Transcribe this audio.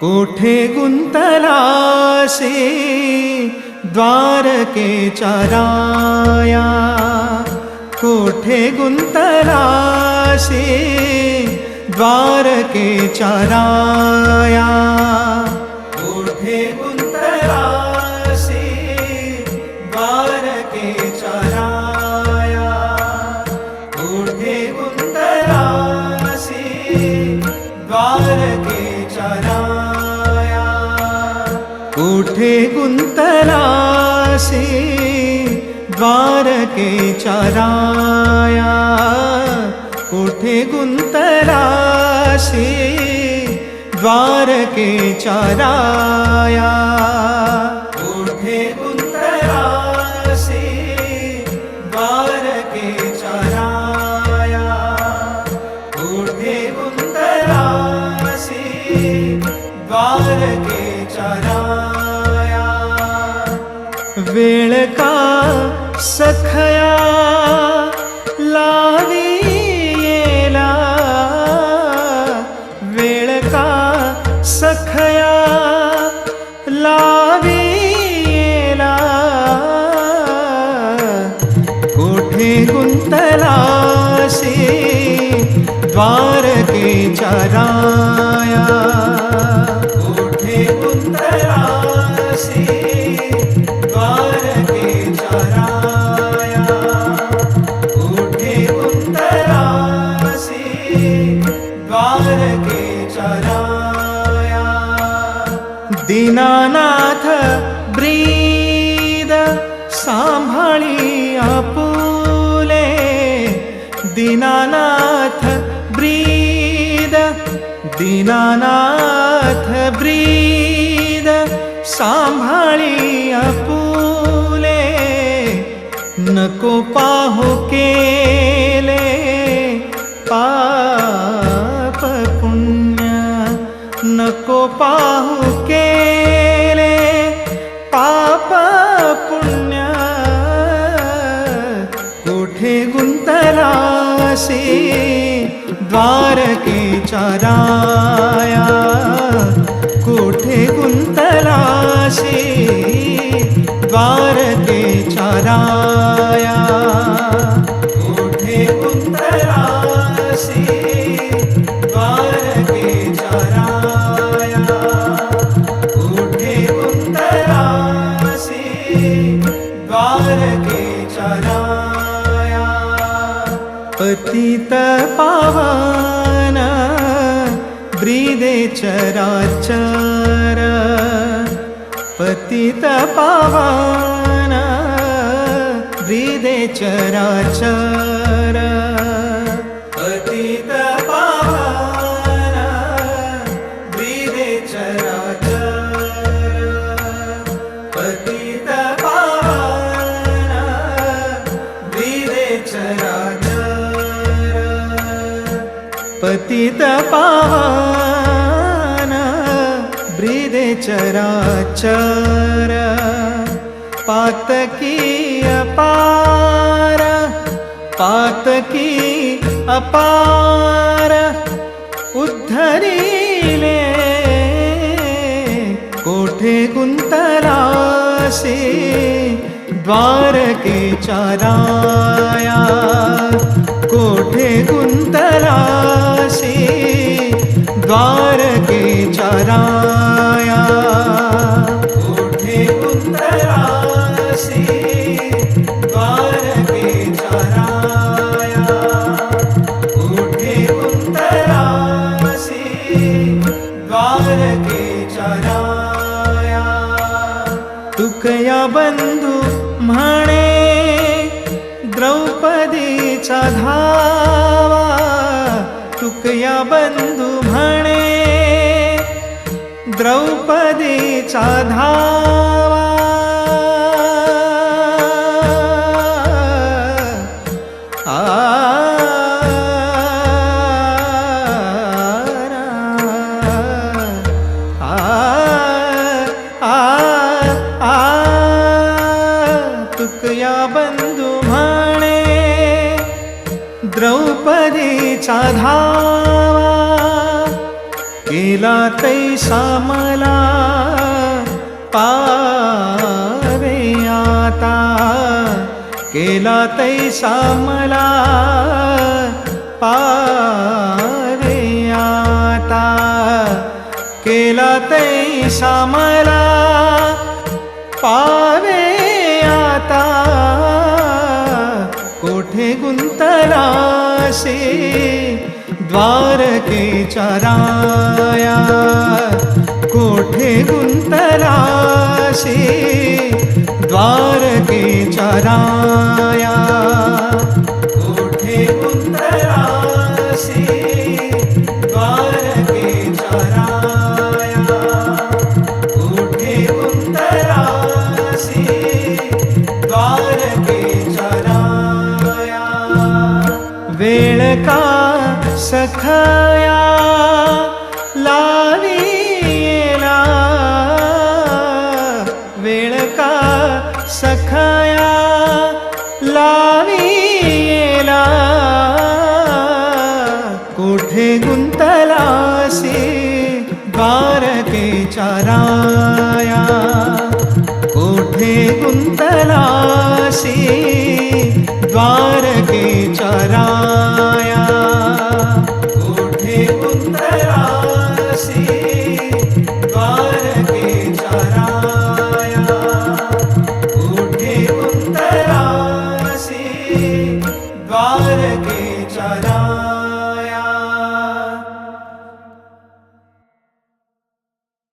कोठे गुंतलासे द्वार के चराया, कोठे गुंतराशी, द्वार के चराया, कोठे गुंतराशी, द्वार के चराया, कोठे गुंतराशी, द्वार के चरा गुंतला से द्वार के चराया। उठे गुंतरा से द्वार के चराया। वेळ का सखया लावी येला वेळ का सखया लावी येला कोठे गुंतलासे द्वारकेच्या राया ब्रीद सांभाळी आपुले दीनानाथ ब्रीद दीनानाथ ब्रीद सांभाळी आपुले नको पाहो केले पाप पुण्य नको पाहू के चराचर पतित पावन ब्रीदे चराचर पतित पावन ब्रीदे चराचर पतित पावन ब्रीदे चराचर पतित पावन ब्रीदे चराचर पातकी अपार पातकी अपार, उद्धरी ले कोठे कुन्तलासे द्वार के चराया, कोठे कुन्तलासे द्वार के चरा तुकया बंधू म्हणे द्रौपदीचा धावा. तुकया बंधू म्हणे द्रौपदीचा धावा. द्रौपदीचा धावा केला तैसा मला पावे आता. केला तैसा मला पावे आता. केला तैसा मला पावे गुंतलासे के चराया कोठे द्वार की चराया कोठे गुंतलासे का सखया लावीला वेळ का सखया लावीला कोठे गुंतलासे द्वारकेच्या राया कोठे गुंतलासे द्वारकेच्या राया